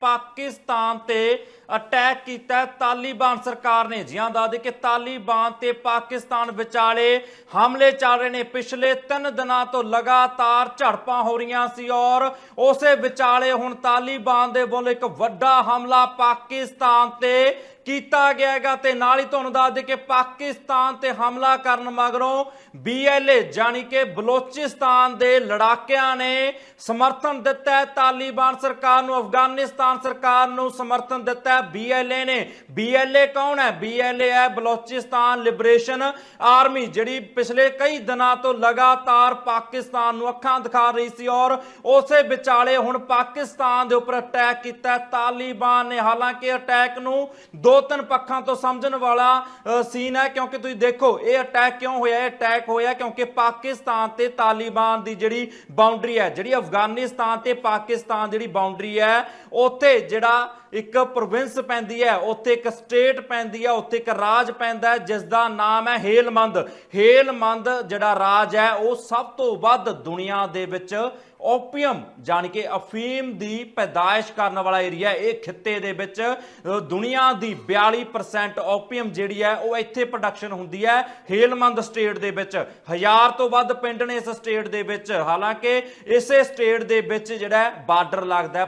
ਪਾਕਿਸਤਾਨ ਤੇ ਅਟੈਕ ਕੀਤਾ ਤਾਲਿਬਾਨ ਸਰਕਾਰ ਨੇ ਜਿਹਾਂ ਦੱਸਦੇ ਕਿ ਤਾਲਿਬਾਨ ਤੇ ਪਾਕਿਸਤਾਨ ਵਿਚਾਲੇ ਹਮਲੇ ਚੱਲ ਰਹੇ ਨੇ। ਪਿਛਲੇ 3 ਦਿਨਾਂ ਤੋਂ ਲਗਾਤਾਰ ਝੜਪਾਂ ਹੋ ਰਹੀਆਂ ਸੀ ਔਰ ਉਸੇ ਵਿਚਾਲੇ ਹੁਣ ਤਾਲਿਬਾਨ ਦੇ ਵੱਲੋਂ ਇੱਕ ਵੱਡਾ ਹਮਲਾ ਪਾਕਿਸਤਾਨ ਤੇ ਕੀਤਾ ਗਿਆ ਹੈਗਾ ਤੇ ਨਾਲ ਹੀ ਤੁਹਾਨੂੰ ਦੱਸ ਦੇ ਕਿ ਪਾਕਿਸਤਾਨ ਤੇ ਹਮਲਾ ਕਰਨ ਮਗਰੋਂ ਬੀਐਲਏ ਜਾਨੀ ਕਿ ਬਲੋਚਿਸਤਾਨ ਦੇ ਲੜਾਕਿਆਂ ਨੇ ਸਮਰਥਨ ਦਿੱਤਾ ਹੈ। ਤਾਲਿਬਾਨ ਸਰਕਾਰ ਨੂੰ, ਅਫਗਾਨਿਸਤਾਨ ਸਰਕਾਰ ਨੂੰ ਸਮਰਥਨ ਦਿੱਤਾ ਹੈ। ਬੀਐਲਏ ਨੇ ਬੀਐਲਏ ਕੌਣ ਹੈ? ਬੀਐਲਏ ਹੈ ਬਲੋਚਿਸਤਾਨ ਲਿਬਰੇਸ਼ਨ ਆਰਮੀ, ਜਿਹੜੀ ਪਿਛਲੇ ਕਈ ਦਿਨਾਂ ਤੋਂ ਲਗਾਤਾਰ ਪਾਕਿਸਤਾਨ ਨੂੰ ਅੱਖਾਂ ਦਿਖਾ ਰਹੀ ਸੀ ਔਰ ਉਸੇ ਵਿਚਾਲੇ ਹੁਣ ਪਾਕਿਸਤਾਨ ਦੇ ਉੱਪਰ ਅਟੈਕ ਕੀਤਾ ਤਾਲਿਬਾਨ ਨੇ ਹਾਲਾਂਕਿ ਅਟੈਕ ਨੂੰ ਦੋ ਤਿੰਨ ਪੱਖਾਂ ਤੋਂ ਸਮਝਣ ਵਾਲਾ ਸੀਨ ਹੈ, ਕਿਉਂਕਿ ਤੁਸੀਂ ਦੇਖੋ, ਇਹ ਅਟੈਕ ਕਿਉਂ ਹੋਇਆ, ਇਹ ਅਟੈਕ ਹੋਇਆ ਕਿਉਂਕਿ ਪਾਕਿਸਤਾਨ ਤੇ ਤਾਲਿਬਾਨ ਦੀ ਜਿਹੜੀ ਬਾਉਂਡਰੀ ਹੈ, ਜਿਹੜੀ ਅਫਗਾਨਿਸਤਾਨ ਤੇ ਪਾਕਿਸਤਾਨ ਜਿਹੜੀ ਬਾਉਂਡਰੀ ਹੈ, ਉੱਥੇ ਜਿਹੜਾ ਇੱਕ ਪ੍ਰੋਵਿੰਸ ਪੈਂਦੀ ਹੈ, ਉੱਥੇ ਇੱਕ ਸਟੇਟ ਪੈਂਦੀ ਹੈ, ਉੱਥੇ ਇੱਕ ਰਾਜ ਪੈਂਦਾ ਹੈ ਜਿਸ ਦਾ ਨਾਮ ਹੈ ਹੇਲਮੰਦ। ਹੇਲਮੰਦ ਜਿਹੜਾ ਰਾਜ ਹੈ, ਉਹ ਸਭ ਤੋਂ ਵੱਧ ਦੁਨੀਆ ਦੇ ਵਿੱਚ ਓਪੀਅਮ ਜਾਣੀ ਕਿ ਅਫੀਮ ਦੀ ਪੈਦਾਇਸ਼ ਕਰਨ ਵਾਲਾ ਏਰੀਆ ਇਹ ਖਿੱਤੇ ਦੇ ਵਿੱਚ ਦੁਨੀਆ ਦੀ 42% ਓਪੀਅਮ ਜਿਹੜੀ ਹੈ, ਉਹ ਇੱਥੇ ਪ੍ਰੋਡਕਸ਼ਨ ਹੁੰਦੀ ਹੈ ਹੇਲਮੰਦ ਸਟੇਟ ਦੇ ਵਿੱਚ। ਹਜ਼ਾਰ ਤੋਂ ਵੱਧ ਪਿੰਡ ਨੇ ਇਸ ਸਟੇਟ ਦੇ ਵਿੱਚ। ਹਾਲਾਂਕਿ ਇਸੇ ਸਟੇਟ ਦੇ ਵਿੱਚ ਜਿਹੜਾ ਬਾਰਡਰ ਲੱਗਦਾ ਹੈ